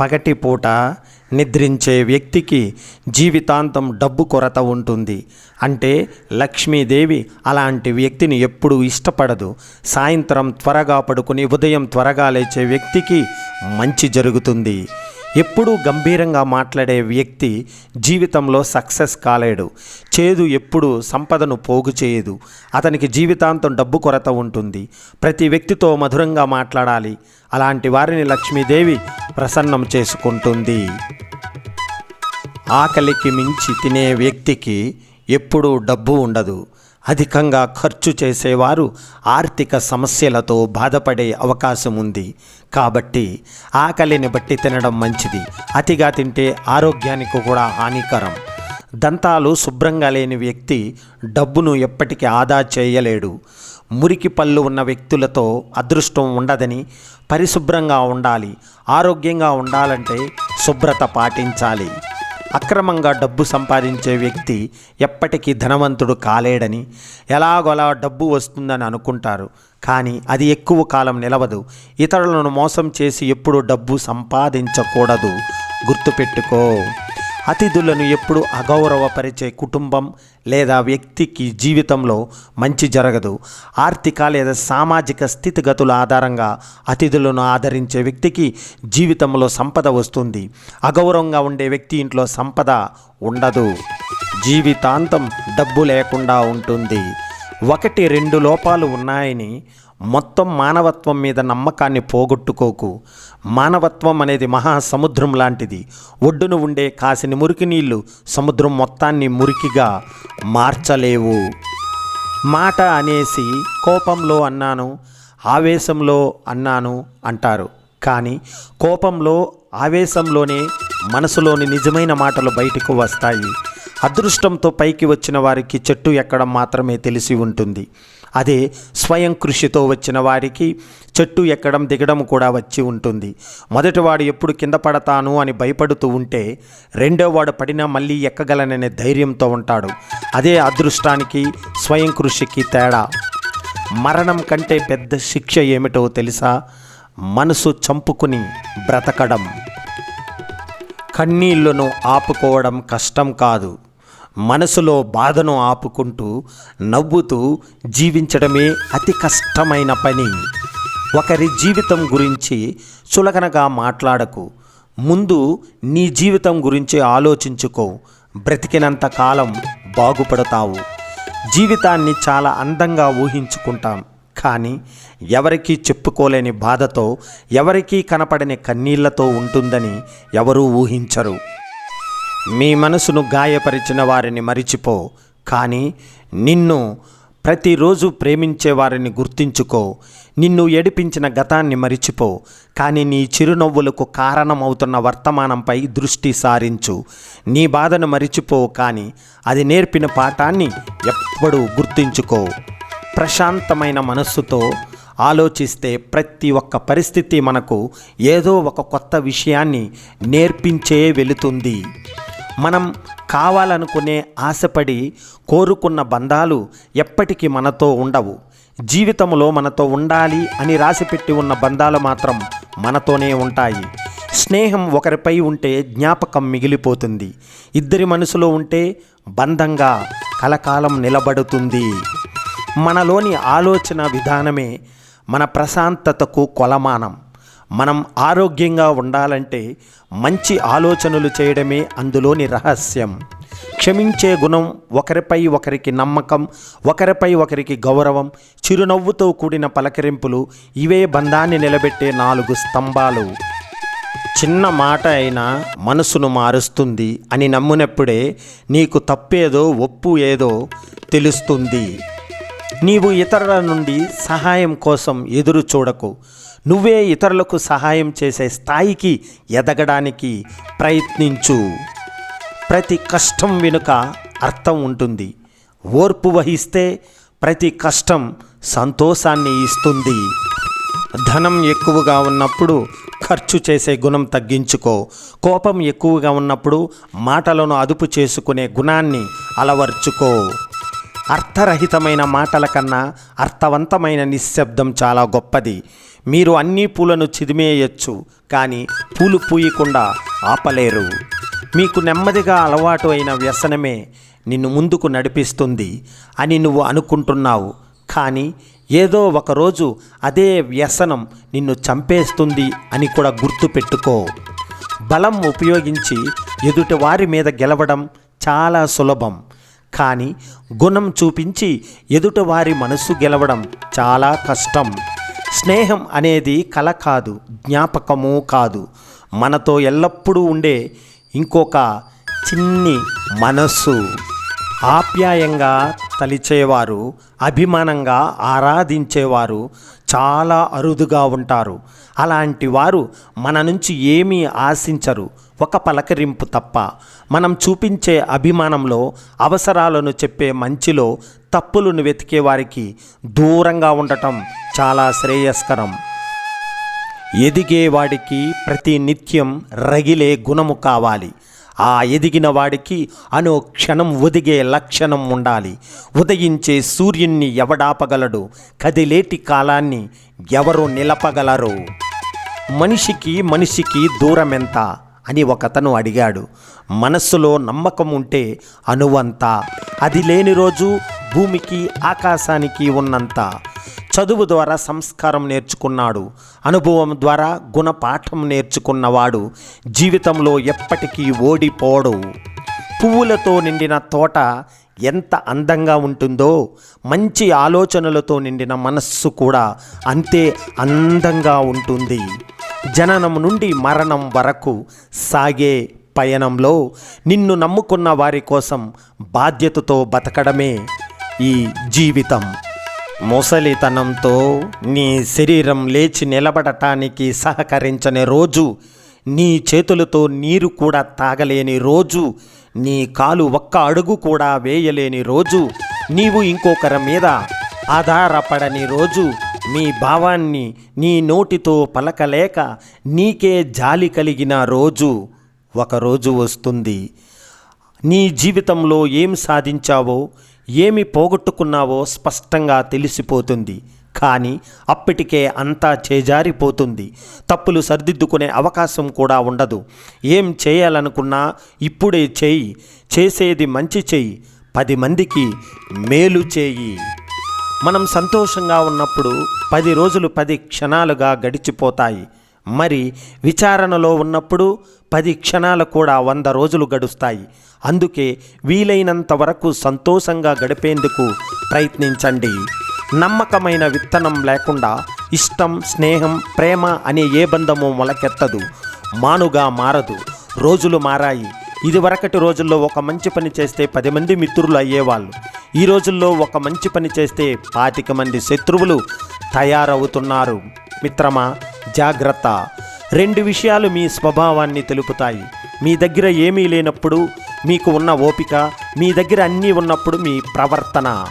పగటిపూట నిద్రించే వ్యక్తికి జీవితాంతం డబ్బు కొరత ఉంటుంది. అంటే లక్ష్మీదేవి అలాంటి వ్యక్తిని ఎప్పుడూ ఇష్టపడదు. సాయంత్రం త్వరగా పడుకుని ఉదయం త్వరగా లేచే వ్యక్తికి మంచి జరుగుతుంది. ఎప్పుడూ గంభీరంగా మాట్లాడే వ్యక్తి జీవితంలో సక్సెస్ కాలేడు. చేదు ఎప్పుడు సంపదను పోగు చేయదు. అతనికి జీవితాంతం డబ్బు కొరత ఉంటుంది. ప్రతి వ్యక్తితో మధురంగా మాట్లాడాలి. అలాంటి వారిని లక్ష్మీదేవి ప్రసన్నం చేసుకుంటుంది. ఆకలికి మించి తినే వ్యక్తికి ఎప్పుడూ డబ్బు ఉండదు. అధికంగా ఖర్చు చేసేవారు ఆర్థిక సమస్యలతో బాధపడే అవకాశం ఉంది కాబట్టి ఆకలిని బట్టి తినడం మంచిది. అతిగా తింటే ఆరోగ్యానికి కూడా హానికరం. దంతాలు శుభ్రంగా లేని వ్యక్తి డబ్బును ఎప్పటికీ ఆదా చేయలేడు. మురికి పళ్ళు ఉన్న వ్యక్తులతో అదృష్టం ఉండదని పరిశుభ్రంగా ఉండాలి. ఆరోగ్యంగా ఉండాలంటే శుభ్రత పాటించాలి. అక్రమంగా డబ్బు సంపాదించే వ్యక్తి ఎప్పటికీ ధనవంతుడు కాలేడని ఎలాగోలా డబ్బు వస్తుందని అనుకుంటారు. కానీ అది ఎక్కువ కాలం నిలవదు. ఇతరులను మోసం చేసి ఎప్పుడు డబ్బు సంపాదించకూడదు. గుర్తుపెట్టుకో. అతిథులను ఎప్పుడు అగౌరవపరిచే కుటుంబం లేదా వ్యక్తికి జీవితంలో మంచి జరగదు. ఆర్థిక లేదా సామాజిక స్థితిగతుల ఆధారంగా అతిథులను ఆదరించే వ్యక్తికి జీవితంలో సంపద వస్తుంది. అగౌరవంగా ఉండే వ్యక్తి ఇంట్లో సంపద ఉండదు. జీవితాంతం డబ్బు లేకుండా ఉంటుంది. ఒకటి రెండు లోపాలు ఉన్నాయని మొత్తం మానవత్వం మీద నమ్మకాన్ని పోగొట్టుకోకు. మానవత్వం అనేది మహాసముద్రం లాంటిది. ఒడ్డున ఉండే కాసిని మురికి నీళ్ళు సముద్రం మొత్తాన్ని మురికిగా మార్చలేవు. మాట అనేసి కోపంలో అన్నాను ఆవేశంలో అన్నాను అంటారు. కానీ కోపంలో ఆవేశంలోనే మనసులోని నిజమైన మాటలు బయటకు వస్తాయి. అదృష్టంతో పైకి వచ్చిన వారికి చెట్టు ఎక్కడం మాత్రమే తెలిసి ఉంటుంది. అదే స్వయం కృషితో వచ్చిన వారికి చెట్టు ఎక్కడం దిగడం కూడా వచ్చి ఉంటుంది. మొదటివాడు ఎప్పుడు కింద పడతాను అని భయపడుతూ ఉంటే రెండోవాడు పడినా మళ్ళీ ఎక్కగలననే ధైర్యంతో ఉంటాడు. అదే అదృష్టానికి స్వయం కృషికి తేడా. మరణం కంటే పెద్ద శిక్ష ఏమిటో తెలుసా? మనసు చంపుకుని బ్రతకడం. కన్నీళ్ళను ఆపుకోవడం కష్టం కాదు. మనసులో బాధను ఆపుకుంటూ నవ్వుతూ జీవించడమే అతి కష్టమైన పని. ఒకరి జీవితం గురించి చులకనగా మాట్లాడకు. ముందు నీ జీవితం గురించి ఆలోచించుకో. బ్రతికినంత కాలం బాగుపడతావు. జీవితాన్ని చాలా అందంగా ఊహించుకుంటాం. కానీ ఎవరికీ చెప్పుకోలేని బాధతో ఎవరికీ కనపడని కన్నీళ్ళతో ఉంటుందని ఎవరూ ఊహించరు. మీ మనసును గాయపరిచిన వారిని మరిచిపో కానీ నిన్ను ప్రతిరోజు ప్రేమించే వారిని గుర్తించుకో. నిన్ను ఏడిపించిన గతాన్ని మరిచిపో కానీ నీ చిరునవ్వులకు కారణమవుతున్న వర్తమానంపై దృష్టి సారించు. నీ బాధను మరిచిపో కానీ అది నేర్పిన పాఠాన్ని ఎప్పుడూ గుర్తించుకో. ప్రశాంతమైన మనస్సుతో ఆలోచిస్తే ప్రతి ఒక్క పరిస్థితి మనకు ఏదో ఒక కొత్త విషయాన్ని నేర్పించే వెళుతుంది. మనం కావాలనుకునే ఆశపడి కోరుకున్న బంధాలు ఎప్పటికీ మనతో ఉండవు. జీవితంలో మనతో ఉండాలి అని రాసిపెట్టి ఉన్న బంధాలు మాత్రం మనతోనే ఉంటాయి. స్నేహం ఒకరిపై ఉంటే జ్ఞాపకం మిగిలిపోతుంది. ఇద్దరి మనసులో ఉంటే బంధంగా కలకాలం నిలబడుతుంది. మనలోని ఆలోచన విధానమే మన ప్రశాంతతకు కొలమానం. మనం ఆరోగ్యంగా ఉండాలంటే మంచి ఆలోచనలు చేయడమే అందులోని రహస్యం. క్షమించే గుణం ఒకరిపై ఒకరికి నమ్మకం ఒకరిపై ఒకరికి గౌరవం చిరునవ్వుతో కూడిన పలకరింపులు ఇవే బంధాన్ని నిలబెట్టే నాలుగు స్తంభాలు. చిన్న మాట అయినా మనసును మారుస్తుంది అని నమ్మినప్పుడే నీకు తప్పేదో ఒప్పు ఏదో తెలుస్తుంది. నీవు ఇతరుల నుండి సహాయం కోసం ఎదురు చూడకు. నువ్వే ఇతరులకు సహాయం చేసే స్థాయికి ఎదగడానికి ప్రయత్నించు. ప్రతి కష్టం వెనుక అర్థం ఉంటుంది. ఓర్పు వహిస్తే ప్రతి కష్టం సంతోషాన్ని ఇస్తుంది. ధనం ఎక్కువగా ఉన్నప్పుడు ఖర్చు చేసే గుణం తగ్గించుకో. కోపం ఎక్కువగా ఉన్నప్పుడు మాటలను అదుపు చేసుకునే గుణాన్ని అలవర్చుకో. అర్థరహితమైన మాటల కన్నా అర్థవంతమైన నిశ్శబ్దం చాలా గొప్పది. మీరు అన్ని పూలను చిదిమేయచ్చు కానీ పూలు పూయకుండా ఆపలేరు. మీకు నెమ్మదిగా అలవాటు అయిన వ్యసనమే నిన్ను ముందుకు నడిపిస్తుంది అని నువ్వు అనుకుంటున్నావు. కానీ ఏదో ఒకరోజు అదే వ్యసనం నిన్ను చంపేస్తుంది అని కూడా గుర్తుపెట్టుకో బలం ఉపయోగించి ఎదుటి వారి మీద గెలవడం చాలా సులభం. కానీ గుణం చూపించి ఎదుటి వారి మనసు గెలవడం చాలా కష్టం. స్నేహం అనేది కల కాదు జ్ఞాపకము కాదు. మనతో ఎల్లప్పుడూ ఉండే ఇంకొక చిన్ని మనస్సు. ఆప్యాయంగా తలిచేవారు అభిమానంగా ఆరాధించేవారు చాలా అరుదుగా ఉంటారు. అలాంటి వారు మన నుంచి ఏమీ ఆశించరు. ఒక పలకరింపు తప్ప. మనం చూపించే అభిమానంలో అవసరాలను చెప్పే మంచిలో తప్పులను వెతికే వారికి దూరంగా ఉండటం చాలా శ్రేయస్కరం. ఎదిగేవాడికి ప్రతి నిత్యం రగిలే గుణము కావాలి. ఆ ఎదిగిన వాడికి అనో క్షణం ఒదిగే లక్షణం ఉండాలి. ఉదయించే సూర్యుణ్ణి ఎవడాపగలడు? కదిలేటి కాలాన్ని ఎవరు నిలపగలరు? మనిషికి మనిషికి దూరం ఎంత అని ఒకతను అడిగాడు. మనస్సులో నమ్మకం ఉంటే అనువంత. అది లేని రోజు భూమికి ఆకాశానికి ఉన్నంత. చదువు ద్వారా సంస్కారం నేర్చుకున్నాడు. అనుభవం ద్వారా గుణపాఠం నేర్చుకున్నవాడు. జీవితంలో ఎప్పటికీ ఓడిపోడు. పువ్వులతో నిండిన తోట ఎంత అందంగా ఉంటుందో మంచి ఆలోచనలతో నిండిన మనస్సు కూడా అంతే అందంగా ఉంటుంది. జననం నుండి మరణం వరకు సాగే పయనంలో నిన్ను నమ్ముకున్న వారి కోసం బాధ్యతతో బతకడమే ఈ జీవితం. ముసలితనంతో నీ శరీరం లేచి నిలబడటానికి సహకరించని రోజు నీ చేతులతో నీరు కూడా తాగలేని రోజు నీ కాలు ఒక్క అడుగు కూడా వేయలేని రోజు నీవు ఇంకొకరి మీద ఆధారపడని రోజు నీ భావాన్ని నీ నోటితో పలకలేక నీకే జాలి కలిగిన రోజు ఒకరోజు వస్తుంది. నీ జీవితంలో ఏం సాధించావో ఏమి పోగొట్టుకున్నావో స్పష్టంగా తెలిసిపోతుంది. కానీ అప్పటికే అంతా చేజారిపోతుంది. తప్పులు సరిదిద్దుకునే అవకాశం కూడా ఉండదు. ఏం చేయాలనుకున్నా ఇప్పుడే చేయి. చేసేది మంచి చేయి. పది మందికి మేలు చేయి. మనం సంతోషంగా ఉన్నప్పుడు పది రోజులు పది క్షణాలుగా గడిచిపోతాయి. మరి విచారణలో ఉన్నప్పుడు పది క్షణాలు కూడా వంద రోజులు గడుస్తాయి. అందుకే వీలైనంత వరకు సంతోషంగా గడిపేందుకు ప్రయత్నించండి. నమ్మకమైన విత్తనం లేకుండా ఇష్టం స్నేహం ప్రేమ అనే ఏ బంధము మొలకెత్తదు. మానుగా మారదు. రోజులు మారాయి. ఇదివరకటి రోజుల్లో ఒక మంచి పని చేస్తే పది మంది మిత్రులు అయ్యేవాళ్ళు. ఈ రోజుల్లో ఒక మంచి పని చేస్తే పాతిక మంది శత్రువులు తయారవుతున్నారు. మిత్రమా జాగ్రత్త. రెండు విషయాలు మీ స్వభావాన్ని తెలుపుతాయి. మీ దగ్గర ఏమీ లేనప్పుడు మీకు ఉన్న ఓపిక మీ దగ్గర అన్నీ ఉన్నప్పుడు మీ ప్రవర్తన.